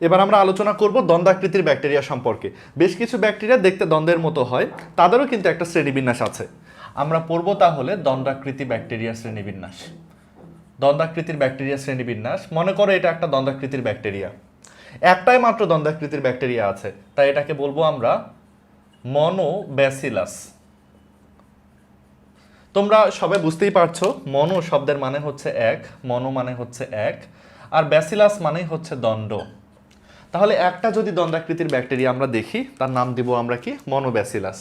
এবার আমরা আলোচনা করব দ্বন্দ্বাকৃতির ব্যাকটেরিয়া সম্পর্কে। বেশ কিছু ব্যাকটেরিয়া দেখতে দ্বন্দ্বের মতো হয়, তাদেরও কিন্তু একটা শ্রেণীবিন্যাস আছে। আমরা পড়ব তাহলে দ্বন্দ্বাকৃতি ব্যাকটেরিয়া শ্রেণীবিন্যাস। দ্বন্দ্বাকৃতির ব্যাকটেরিয়া শ্রেণীবিন্যাস, মনে করো এটা একটা দ্বন্দ্বাকৃতির ব্যাকটেরিয়া। একটাই মাত্র দ্বন্দ্বাকৃতির ব্যাকটেরিয়া আছে, তাই এটাকে বলব আমরা মনোব্যাসিলাস। তোমরা সবাই বুঝতেই পারছ, মনো শব্দের মানে হচ্ছে এক, মনো মানে হচ্ছে এক, আর ব্যাসিলাস মানেই হচ্ছে দণ্ড তাহলে একটা যদি দ্বন্দ্বাকৃতির ব্যাকটেরিয়া আমরা দেখি, তার নাম দিব আমরা কি? মনোব্যাসিলাস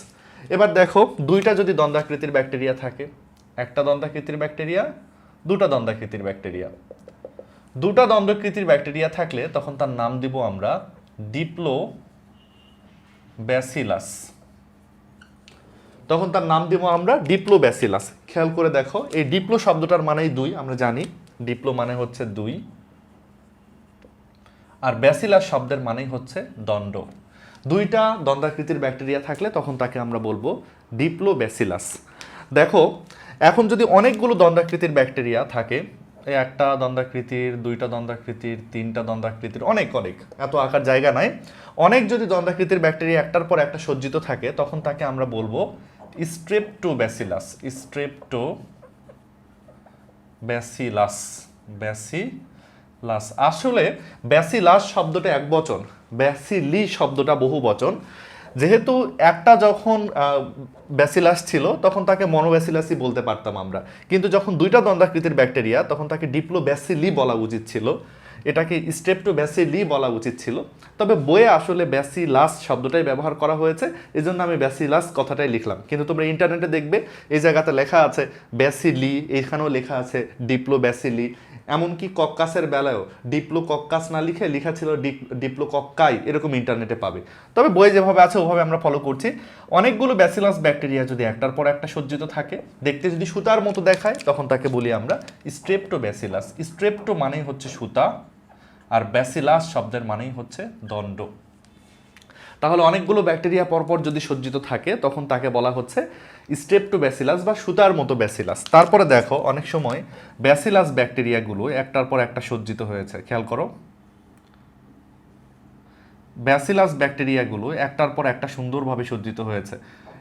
এবার দেখো, দুইটা যদি দ্বন্দ্বাকৃতির ব্যাকটেরিয়া থাকে, একটা দ্বন্দ্বাকৃতির ব্যাকটেরিয়া, দুটা দ্বন্দ্বাকৃতির ব্যাকটেরিয়া। দুটা দ্বন্দ্বাকৃতির ব্যাকটেরিয়া থাকলে তখন তার নাম দিব আমরা ডিপ্লো ব্যাসিলাস তখন তার নাম দিব আমরা ডিপ্লো ব্যাসিলাস খেয়াল করে দেখো, এই ডিপ্লো শব্দটার মানেই দুই, আমরা জানি। ডিপ্লো মানে হচ্ছে দুই। আর ব্যাসিলাস শব্দের মানেই হচ্ছে দণ্ড। দুইটা দ্বন্দ্বাকৃতির ব্যাকটেরিয়া থাকলে তখন তাকে আমরা বলব ডিপ্লো ব্যাসিলাস দেখো, এখন যদি অনেকগুলো দ্বন্দ্বাকৃতির ব্যাকটেরিয়া থাকে একটা দ্বন্দ্বাকৃতির দুইটা দ্বন্দ্বাকৃতির তিনটা দ্বন্দ্বাকৃতির অনেক অনেক, এত আকার জায়গা নাই। অনেক যদি দ্বন্দ্বাকৃতির ব্যাকটেরিয়া একটার পর একটা সজ্জিত থাকে, তখন তাকে আমরা বলব strepto bacillus strepto bacillus bacillus আসলে ব্যাসিলাস শব্দটা এক বচন, ব্যাসিলি শব্দটা বহু বচন। যেহেতু একটা যখন ব্যাসিলাস ছিল, তখন তাকে মনোব্যাসিলাসই বলতে পারতাম আমরা। কিন্তু যখন দুইটা দ্বন্দ্বাকৃতির ব্যাকটেরিয়া, তখন তাকে ডিপ্লো ব্যাসিলি বলা উচিত ছিল। এটাকে স্টেপটো ব্যাসিলি বলা উচিত ছিল। তবে বইয়ে আসলে ব্যাসিলাস শব্দটাই ব্যবহার করা হয়েছে এই জন্য আমি ব্যাসিলাস কথাটাই লিখলাম। কিন্তু তোমরা ইন্টারনেটে দেখবে, এই জায়গাতে লেখা আছে ব্যাসিলি, এখানেও লেখা আছে ডিপ্লো ব্যাসিলি এমনকি কক্কাসের বেলায়ও ডিপ্লো কক্কাস না লিখে লেখা ছিল ডিপ- ডিপ্লো কক্কাই এরকম ইন্টারনেটে পাবে। তবে বই যেভাবে আছে, ওভাবে আমরা ফলো করছি। অনেকগুলো ব্যাসিলাস ব্যাকটেরিয়া যদি একটার পর একটা সজ্জিত থাকে, দেখতে যদি সুতার মতো দেখায়, তখন তাকে বলি আমরা স্ট্রেপ্টো ব্যাসিলাস স্ট্রেপ্টো মানেই হচ্ছে সুতা, আর ব্যাসিলাস শব্দের মানেই হচ্ছে দণ্ড। তাহলে অনেকগুলো ব্যাকটেরিয়া পরপর যদি সজ্জিত থাকে, তখন তাকে বলা হচ্ছে স্টেপটো ব্যাসিলাস বা সুতার মতো ব্যাসিলাস। তারপরে দেখো, অনেক সময় ব্যাসিলাস ব্যাকটেরিয়াগুলো একটার পর একটা সজ্জিত হয়েছে। খেয়াল করো। ব্যাসিলাস ব্যাকটেরিয়াগুলো একটার পর একটা সুন্দরভাবে সজ্জিত হয়েছে।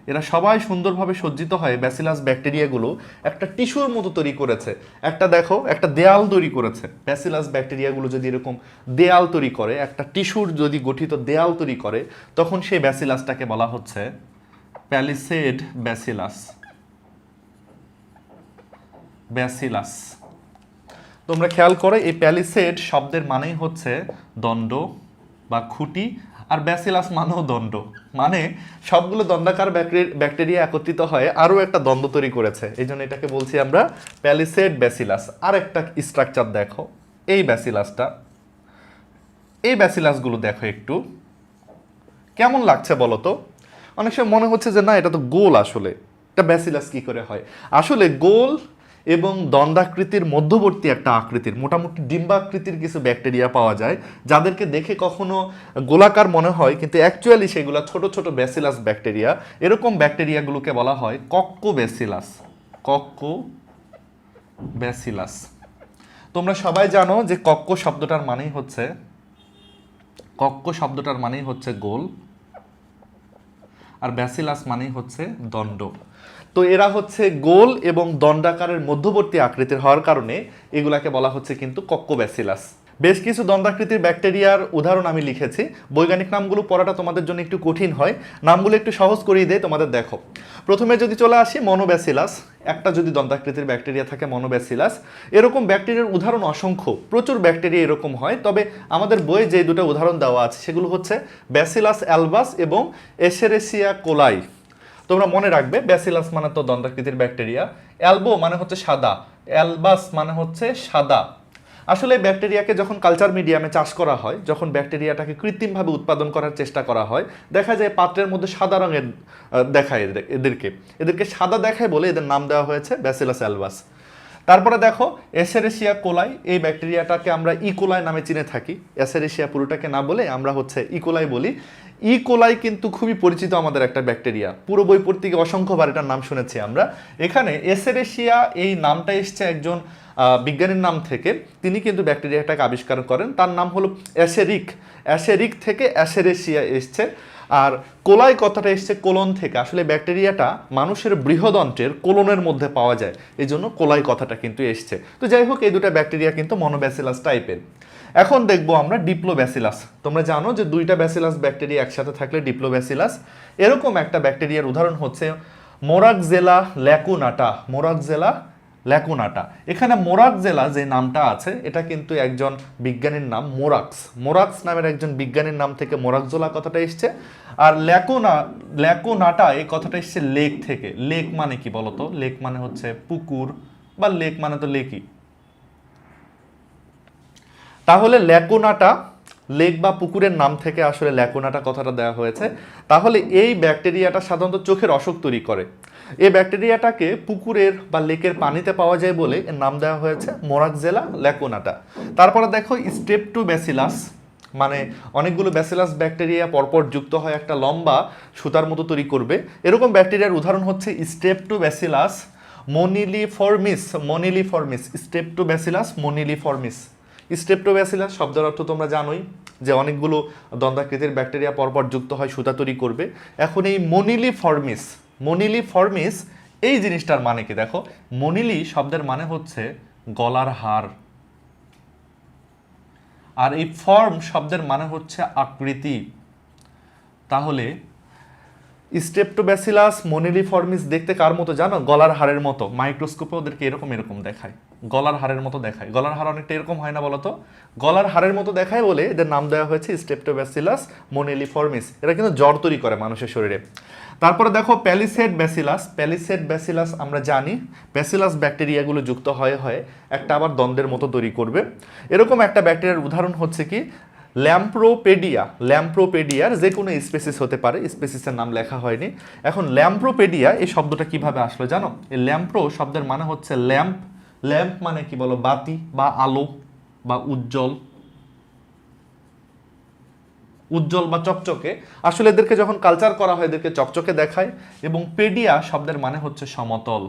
এরা সবাই সুন্দরভাবে সজ্জিত হয় ব্যাসিলাস ব্যাকটেরিয়াগুলো একটা টিস্যুর মতো তৈরি করেছে। একটা দেখো, একটা দেয়াল তৈরি করেছে। ব্যাসিলাস ব্যাকটেরিয়াগুলো যদি এরকম দেয়াল তৈরি করে, একটা টিস্যুর যদি গঠিত দেয়াল তৈরি করে, তখন সেই ব্যাসিলাসটাকে বলা হচ্ছে প্যালিসেড ব্যাসিলাস ব্যাসিলাস তোমরা খেয়াল করো, এই প্যালিসেড শব্দের মানেই হচ্ছে দণ্ড বা খুঁটি, আর ব্যাসিলাস মানেও দণ্ড। মানে সবগুলো দণ্ডাকার ব্যাকটে- ব্যাকটেরিয়া একত্রিত হয়ে আরও একটা দ্বন্দ্ব তৈরি করেছে। এই জন্য এটাকে বলছি আমরা প্যালিসেড ব্যাসিলাস আর একটা স্ট্রাকচার দেখো, এই ব্যাসিলাসটা এই ব্যাসিলাসগুলো দেখো একটু। কেমন লাগছে বলো তো? অনেক সময় মনে হচ্ছে যে না, এটা তো গোল আসলে। এটা ব্যাসিলাস কি করে হয়? আসলে গোল এবং দণ্ডাকৃতির মধ্যবর্তী একটা আকৃতির, মোটামুটি ডিম্বাকৃতির কিছু ব্যাকটেরিয়া পাওয়া যায়, যাদেরকে দেখে কখনো গোলাকার মনে হয়, কিন্তু অ্যাকচুয়ালি সেগুলো ছোট ছোট ব্যাসিলাস ব্যাকটেরিয়া। এরকম ব্যাকটেরিয়াগুলোকে বলা হয় কক্কো ব্যাসিলাস কক্কো ব্যাসিলাস। তোমরা সবাই জানো যে কক্ক শব্দটার মানেই হচ্ছে, কক্ক শব্দটার মানেই হচ্ছে গোল। আর ব্যাসিলাস মানেই হচ্ছে দণ্ড। তো এরা হচ্ছে গোল এবং দণ্ডাকারের মধ্যবর্তী আকৃতির হওয়ার কারণে এগুলাকে বলা হচ্ছে কিন্তু কক্কো ব্যাসিলাস বেশ কিছু দণ্ডাকৃতির ব্যাকটেরিয়ার উদাহরণ আমি লিখেছি। বৈজ্ঞানিক নামগুলো পড়াটা তোমাদের জন্য একটু কঠিন হয়। নামগুলো একটু সহজ করিয়ে দেয় তোমাদের দেখো। প্রথমে যদি চলে আসি, মনোব্যাসিলাস। একটা যদি দন্তাকৃতির ব্যাকটেরিয়া থাকে, মনোব্যাসিলাস। এরকম ব্যাকটেরিয়ার উদাহরণ অসংখ্য। প্রচুর ব্যাকটেরিয়া এরকম হয়। তবে আমাদের বইয়ে যে দুটো উদাহরণ দেওয়া আছে, সেগুলো হচ্ছে ব্যাসিলাস অ্যালবাস এবং এসেরেসিয়া কোলাই। তোমরা মনে রাখবে, ব্যাসিলাস মানে তো দন্তাকৃতির ব্যাকটেরিয়া। অ্যালবো মানে হচ্ছে সাদা। অ্যালবাস মানে হচ্ছে সাদা। আসলে ব্যাকটেরিয়াকে যখন কালচার মিডিয়ামে চাষ করা হয়, যখন ব্যাকটেরিয়াটাকে কৃত্রিমভাবে উৎপাদন করার চেষ্টা করা হয়, দেখা যায় পাত্রের মধ্যে সাদা রঙের দেখায় এদের- এদেরকে। এদেরকে সাদা দেখায় বলে এদের নাম দেওয়া হয়েছে ব্যাসিলাস অ্যালবাস তারপরে দেখো এসেরেশিয়া কোলাই এই ব্যাকটেরিয়াটাকে আমরা ইকোলাই নামে চিনে থাকি। এসেরেশিয়া পুরোটাকে না বলে আমরা হচ্ছে ইকোলাই বলি। ই কোলাই কিন্তু খুবই পরিচিত আমাদের একটা ব্যাকটেরিয়া পুরো বই পড়তে গিয়ে অসংখ্যবার এটার নাম শুনেছি আমরা। এখানে এসেরেশিয়া এই নামটা এসছে একজন বিজ্ঞানীর নাম থেকে। তিনি কিন্তু ব্যাকটেরিয়াটাকে আবিষ্কার করেন। তার নাম হলো অ্যাসেরিক অ্যাসেরিক থেকে অ্যাসেরেশিয়া এসছে। আর কোলাই কথাটা এসছে কোলন থেকে। আসলে ব্যাকটেরিয়াটা মানুষের বৃহদন্ত্রের কোলনের মধ্যে পাওয়া যায়। এই জন্য কোলাই কথাটা কিন্তু এসছে। তো যাই হোক, এই দুটো ব্যাকটেরিয়া কিন্তু মনোব্যাসিলাস টাইপের এখন দেখব আমরা ডিপ্লোব্যাসিলাস তোমরা জানো যে দুইটা ব্যাসিলাস ব্যাকটেরিয়া একসাথে থাকলে ডিপ্লোব্যাসিলাস এরকম একটা ব্যাকটেরিয়ার উদাহরণ হচ্ছে মোরাকজেলা ল্যাকুনাটা। মোরাকজেলা ল্যাকুনাটা। এখানে মোরাক জেলা যে নামটা আছে, এটা কিন্তু একজন বিজ্ঞানীর নাম মোরাক্স। মোরাক্স নামের একজন বিজ্ঞানীর নাম থেকে মোরাকজোলা কথাটা এসছে। আর ল্যাকোনা, ল্যাকুনাটা, এই কথাটা এসছে লেক থেকে। লেক মানে কি বলতো? লেক মানে হচ্ছে পুকুর, বা লেক মানে তো লেকই। তাহলে ল্যাকুনাটা লেক বা পুকুরের নাম থেকে আসলে ল্যাকোনাটা কথাটা দেওয়া হয়েছে। তাহলে এই ব্যাকটেরিয়াটা সাধারণত চোখের অসুখ তৈরি করে। এই ব্যাকটেরিয়াটাকে পুকুরের বা লেকের পানিতে পাওয়া যায় বলে এর নাম দেওয়া হয়েছে মোরাকজেলা ল্যাকোনাটা। তারপরে দেখো স্টেপ টু ব্যাসিলাস মানে অনেকগুলো ব্যাসিলাস ব্যাকটেরিয়া পরপর যুক্ত হয় একটা লম্বা সুতার মতো তৈরি করবে। এরকম ব্যাকটেরিয়ার উদাহরণ হচ্ছে strepto bacillus moniliformis moniliformis, strepto bacillus moniliformis. Streptobacillus শব্দের অর্থ তোমরা জানোই যে অনেকগুলো দন্দাকৃতির ব্যাকটেরিয়া পরপর যুক্ত হয় সুতা তৈরি করবে। এখন এই মনিলি ফর্মিস মনিলি ফর্মিস এই জিনিসটার মানে কি? দেখো, মনিলি শব্দের মানে হচ্ছে গলার হার। আর এই ফর্ম শব্দের মানে হচ্ছে আকৃতি। তাহলে স্টেপটোব্যাসিলাস, মনিলিফর্মিস দেখতে কার মতো জানো? গলার হাড়ের মতো। মাইক্রোস্কোপে ওদেরকে এরকম এরকম দেখায়। গলার হাড়ের মতো দেখায়। গলার হাড় অনেকটা এরকম হয় না বলতো? গলার হাড়ের মতো দেখায় বলে এদের নাম দেওয়া হয়েছে স্টেপটোব্যাসিলাস, মনিলিফর্মিস। এরা কিন্তু জ্বর তৈরি করে মানুষের শরীরে। তারপরে দেখো, প্যালিসেড ব্যাসিলাস। প্যালিসেড ব্যাসিলাস আমরা জানি। ব্যাসিলাস ব্যাকটেরিয়াগুলো যুক্ত হয়ে হয়ে একটা আবার দ্বন্দ্বের মতো তৈরি করবে। এরকম একটা ব্যাকটেরিয়ার উদাহরণ হচ্ছে কি? ল্যাম্প্রোপেডিয়া ল্যাম্প্রোপেডিয়ার যে কোনো স্পেসিস হতে পারে স্পেসিসের নাম লেখা হয়নি। এখন ল্যাম্প্রোপেডিয়া এই শব্দটা কীভাবে আসলো জানো? এই ল্যাম্প্রো শব্দের মানে হচ্ছে ল্যাম্প। ল্যাম্প মানে কি বলো? বাতি বা আলো বা উজ্জ্বল। উজ্জ্বল বা চকচকে। আসলে এদেরকে যখন কালচার করা হয়, এদেরকে চকচকে দেখায়। এবং পেডিয়া শব্দের মানে হচ্ছে সমতল।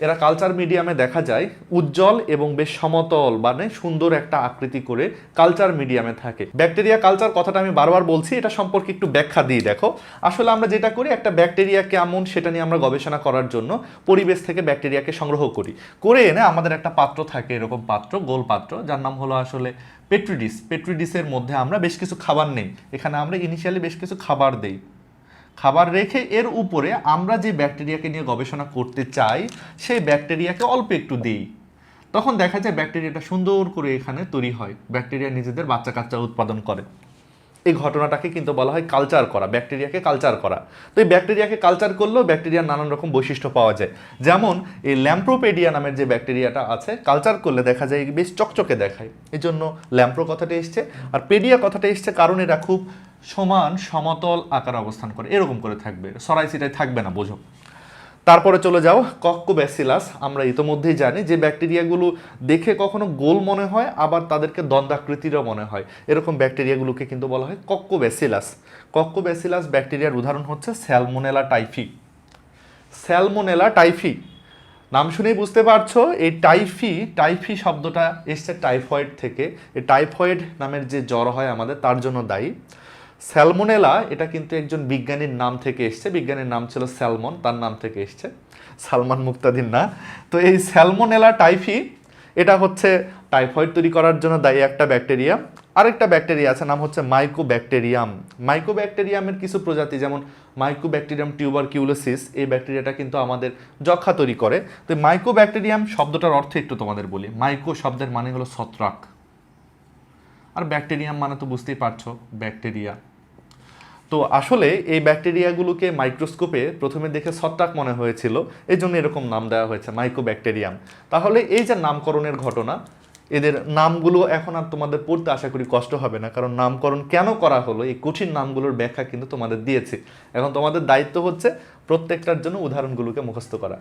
এরা কালচার মিডিয়ামে দেখা যায়, উজ্জ্বল এবং বেশ সমতল মানে সুন্দর একটা আকৃতি করে কালচার মিডিয়ামে থাকে। ব্যাকটেরিয়া কালচার কথাটা আমি বারবার বলছি, এটা সম্পর্কে একটু ব্যাখ্যা দিই, দেখো। আসলে আমরা যেটা করি, একটা ব্যাকটেরিয়া কেমন সেটা নিয়ে আমরা গবেষণা করার জন্য পরিবেশ থেকে ব্যাকটেরিয়াকে সংগ্রহ করি। করে এনে আমাদের একটা পাত্র থাকে, এরকম পাত্র, গোল পাত্র, যার নাম হলো আসলে পেট্রিডিস পেট্রিডিসের মধ্যে আমরা বেশ কিছু খাবার নেই। এখানে আমরা ইনিশিয়ালি বেশ কিছু খাবার দেই। খাবার রেখে এর উপরে আমরা যে ব্যাকটেরিয়াকে নিয়ে গবেষণা করতে চাই, সেই ব্যাকটেরিয়াকে অল্প একটু দিই। তখন দেখা যায় ব্যাকটেরিয়াটা সুন্দর করে এখানে তৈরি হয়। ব্যাকটেরিয়া নিজেদের বাচ্চা কাচ্চা উৎপাদন করে। এই ঘটনাটাকে কিন্তু বলা হয় কালচার করা, ব্যাকটেরিয়াকে কালচার করা। তো এই ব্যাকটেরিয়াকে কালচার করলেও ব্যাকটেরিয়ার নানান রকম বৈশিষ্ট্য পাওয়া যায়। যেমন, এই ল্যাম্প্রোপেডিয়া নামের যে ব্যাকটেরিয়াটা আছে কালচার করলে দেখা যায় বেশ চকচকে দেখায়। এই জন্য ল্যাম্প্রো কথাটা এসছে। আর পেডিয়া কথাটা এসছে কারণ এরা খুব সমান সমতল আকার অবস্থান করে, এরকম করে থাকবে। সরাই সিটাই থাকবে না, বোঝো। তারপরে চলে যাও কক্কোব্যাসিলাস আমরা ইতোমধ্যেই জানি যে ব্যাকটেরিয়াগুলো দেখে কখনো গোল মনে হয়, আবার তাদেরকে দ্বন্দ্বাকৃতিরও মনে হয়। এরকম ব্যাকটেরিয়াগুলোকে কিন্তু বলা হয় কক্কোব্যাসিলাস কক্কোব্যাসিলাস ব্যাকটেরিয়ার উদাহরণ হচ্ছে স্যালমোনেলা টাইফি। Salmonella typhi. নাম শুনেই বুঝতে পারছ, এই টাইফি টাইফি শব্দটা এসছে টাইফয়েড থেকে। এই টাইফয়েড নামের যে জ্বর হয় আমাদের, তার জন্য দায়ী। স্যালমোনেলা, এটা কিন্তু একজন বিজ্ঞানীর নাম থেকে এসছে, বিজ্ঞানীর নাম ছিল স্যালমন, তার নাম থেকে এসছে, সালমান মুক্তাদিন না। তো এই স্যালমোনেলা টাইফি, এটা হচ্ছে টাইফয়েড তৈরি করার জন্য দায়ী একটা ব্যাকটেরিয়া আরেকটা ব্যাকটেরিয়া আছে, নাম হচ্ছে মাইকোব্যাকটেরিয়াম। মাইকোব্যাকটেরিয়ামের কিছু প্রজাতি, যেমন মাইকোব্যাকটেরিয়াম টিউবার কিউলোসিস এই ব্যাকটেরিয়াটা কিন্তু আমাদের যক্ষা তৈরি করে। তো মাইকোব্যাকটেরিয়াম শব্দটার অর্থ একটু তোমাদের বলি। মাইকো শব্দের মানে হলো ছত্রাক। আর ব্যাকটেরিয়াম মানে তো বুঝতেই পারছ, ব্যাকটেরিয়া। তো আসলে এই ব্যাকটেরিয়াগুলোকে মাইক্রোস্কোপে প্রথমে দেখে ছত্রাক মনে হয়েছিল, এই জন্য এরকম নাম দেওয়া হয়েছে মাইক্রো মাইক্রোব্যাকটেরিয়াম তাহলে এই যে নামকরণের ঘটনা, এদের নামগুলো এখন আর তোমাদের পড়তে আশা করি কষ্ট হবে না, কারণ নামকরণ কেন করা হলো, এই কঠিন নামগুলোর ব্যাখ্যা কিন্তু তোমাদের দিয়েছি। এখন তোমাদের দায়িত্ব হচ্ছে প্রত্যেকটার জন্য উদাহরণগুলোকে মুখস্থ করা।